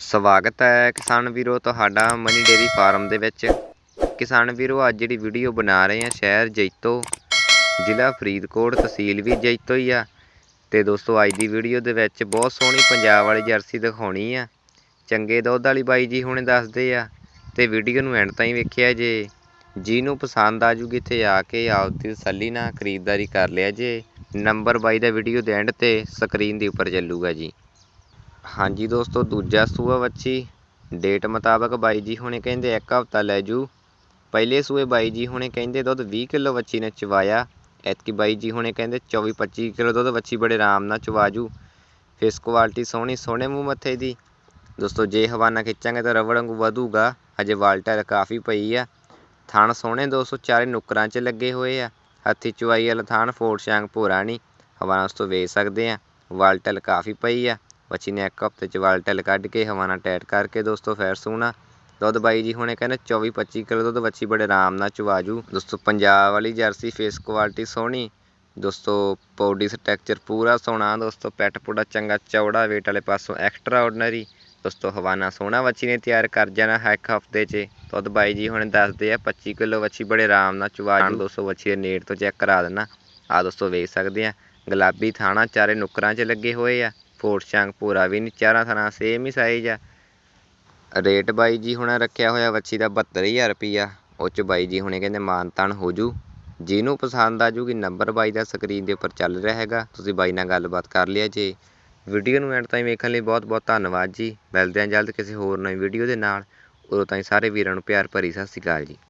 ਸਵਾਗਤ ਹੈ ਕਿਸਾਨ ਵੀਰੋ ਤੁਹਾਡਾ ਮਨੀ ਡੇਰੀ ਫਾਰਮ ਦੇ ਵਿੱਚ। ਕਿਸਾਨ ਵੀਰੋ, ਅੱਜ ਜਿਹੜੀ ਵੀਡੀਓ ਬਣਾ ਰਹੇ ਹਾਂ ਸ਼ਹਿਰ ਜੈਤੋ, ਜ਼ਿਲ੍ਹਾ ਫਰੀਦਕੋਟ, ਤਹਿਸੀਲ ਵੀ ਜੈਤੋ ਹੀ ਆ। ਤੇ ਦੋਸਤੋ, ਅੱਜ ਦੀ ਵੀਡੀਓ ਦੇ ਵਿੱਚ ਬਹੁਤ ਸੋਹਣੀ ਪੰਜਾਬ ਵਾਲੀ ਜਰਸੀ ਦਿਖਾਉਣੀ ਆ। ਚੰਗੇ ਦੁੱਧ ਵਾਲੀ ਬਾਈ ਜੀ ਹੁਣੇ ਦੱਸਦੇ ਆ। ਤੇ ਵੀਡੀਓ ਨੂੰ ਐਂਡ ਤਾਈਂ ਵੇਖਿਆ ਜੇ। ਜਿਹਨੂੰ ਪਸੰਦ ਆ ਜੂਗੀ ਇੱਥੇ ਆ ਕੇ ਆਪਦੀ ਤਸੱਲੀ ਨਾਲ ਖਰੀਦਦਾਰੀ ਕਰ ਲਿਆ ਜੇ। ਨੰਬਰ ਬਾਈ ਦਾ ਵੀਡੀਓ ਦੇ ਐਂਡ ਤੇ ਸਕਰੀਨ ਦੇ ਉੱਪਰ ਚੱਲੂਗਾ ਜੀ। ਹਾਂਜੀ ਦੋਸਤੋ, ਦੂਜਾ ਸੂਆ ਵੱਛੀ। ਡੇਟ ਮੁਤਾਬਕ ਬਾਈ ਜੀ ਹੁਣੇ ਕਹਿੰਦੇ ਇੱਕ ਹਫ਼ਤਾ ਲੈ ਜੂ। ਪਹਿਲੇ ਸੂਏ ਬਾਈ ਜੀ ਹੁਣੇ ਕਹਿੰਦੇ ਦੁੱਧ 20 ਕਿਲੋ ਵੱਛੀ ਨੇ ਚਵਾਇਆ। ਐਤਕੀ ਬਾਈ ਜੀ ਹੁਣੇ ਕਹਿੰਦੇ 24 25 ਕਿਲੋ ਦੁੱਧ ਵੱਛੀ ਬੜੇ ਆਰਾਮ ਨਾਲ ਚਵਾ ਜੂ। ਫੇਸ ਕੁਆਲਿਟੀ ਸੋਹਣੀ, ਸੋਹਣੇ ਮੂੰਹ ਮੱਥੇ ਦੀ। ਦੋਸਤੋ, ਜੇ ਹਵਾਨਾ ਖਿੱਚਾਂਗੇ ਤਾਂ ਰਵੜ ਵਾਂਗੂ ਵਧੂਗਾ। ਹਜੇ ਵਾਲਟਰ ਕਾਫੀ ਪਈ ਆ। ਥਣ ਸੋਹਣੇ 200 ਚਾਰੇ ਨੁਕਰਾਂ 'ਚ ਲੱਗੇ ਹੋਏ ਆ। ਹੱਥੀ ਚੁਆਈ ਵਾਲਾ ਥਣ ਫੋੜ ਸ਼ਾਂਗ ਭੋਰਾ ਨਹੀਂ ਹਵਾਨਾ ਉਸ ਤੋਂ ਵੇਚ ਸਕਦੇ ਆ। ਵਾਲਟਲ ਕਾਫੀ ਪਈ ਆ। ਬੱਚੀ ਨੇ ਇੱਕ ਹਫ਼ਤੇ ਚ ਵਾਲਟਲ ਕੱਢ ਕੇ ਹਵਾਨਾ ਟਾਈਟ ਕਰਕੇ ਦੋਸਤੋ ਫਿਰ ਸੂਣਾ। ਦੁੱਧ ਬਾਈ ਜੀ ਹੁਣੇ ਕਹਿੰਦੇ 24 25 ਕਿਲੋ ਦੁੱਧ, ਬੱਚੀ ਬੜੇ ਆਰਾਮ ਨਾਲ ਚਵਾਜੂ। ਦੋਸਤੋ ਪੰਜਾਬ ਵਾਲੀ ਜਰਸੀ ਫੇਸ ਕੁਆਲਿਟੀ ਸੋਹਣੀ। ਦੋਸਤੋ ਪੌਡੀ ਸਟਰਕਚਰ ਪੂਰਾ ਸੋਹਣਾ, ਦੋਸਤੋ ਪੈਟ ਪੂੜਾ ਚੰਗਾ ਚੌੜਾ, weight ਵਾਲੇ ਪਾਸੋਂ ਐਕਸਟਰਾ ਆਰਡੀਨਰੀ ਦੋਸਤੋ ਹਵਾਨਾ ਸੋਹਣਾ ਬੱਚੀ ਨੇ ਤਿਆਰ ਕਰ ਜਾਣਾ ਹੈ ਇੱਕ ਹਫ਼ਤੇ 'ਚ। ਦੁੱਧ ਬਾਈ ਜੀ ਹੁਣੇ ਦੱਸਦੇ ਆ 25 ਕਿਲੋ ਬੱਚੀ ਬੜੇ ਆਰਾਮ ਨਾਲ ਚਵਾਜੂ। ਦੋਸਤੋ ਬੱਚੀ ਦੇ ਨੇੜ ਤੋਂ ਚੈੱਕ ਕਰਾ ਦੇਣਾ। ਆ ਦੋਸਤੋ ਵੇਖ ਸਕਦੇ ਆ, ਗੁਲਾਬੀ ਥਾਣਾ ਚਾਰੇ ਨੁਕਰਾਂ 'ਚ ਲੱਗੇ ਹੋਏ ਆ। ਫੋਟ ਸ਼ਾਂਗ ਪੂਰਾ ਵੀ ਨਹੀਂ ਚਾਰਾਂ ਥਾਣਾ ਸੇਮ ਹੀ ਸਾਈਜ਼ ਆ। ਰੇਟ ਬਾਈ ਜੀ ਹੁਣ ਰੱਖਿਆ ਹੋਇਆ ਵੱਛੀ ਦਾ 72000 ਰੁਪਈਆ। ਉਹ 'ਚ ਬਾਈ ਜੀ ਹੁਣੇ ਕਹਿੰਦੇ ਮਾਨ ਤਾਨ ਹੋ ਜੂ। ਜਿਹਨੂੰ ਪਸੰਦ ਆ ਜੂਗੀ ਨੰਬਰ ਬਾਈ ਦਾ ਸਕਰੀਨ ਦੇ ਉੱਪਰ ਚੱਲ ਰਿਹਾ ਹੈਗਾ। ਤੁਸੀਂ ਬਾਈ ਨਾਲ ਗੱਲਬਾਤ ਕਰ ਲਿਆ ਜੇ। ਵੀਡੀਓ ਨੂੰ ਐਂਡ ਤਾਈਂ ਵੇਖਣ ਲਈ ਬਹੁਤ ਬਹੁਤ ਧੰਨਵਾਦ ਜੀ। ਮਿਲਦੇ ਹਾਂ ਜਲਦ ਕਿਸੇ ਹੋਰ ਨਵੀਂ ਵੀਡੀਓ ਦੇ ਨਾਲ। ਉਦੋਂ ਤਾਈਂ ਸਾਰੇ ਵੀਰਾਂ ਨੂੰ ਪਿਆਰ ਭਰੀ ਸਤਿ ਸ਼੍ਰੀ ਅਕਾਲ ਜੀ।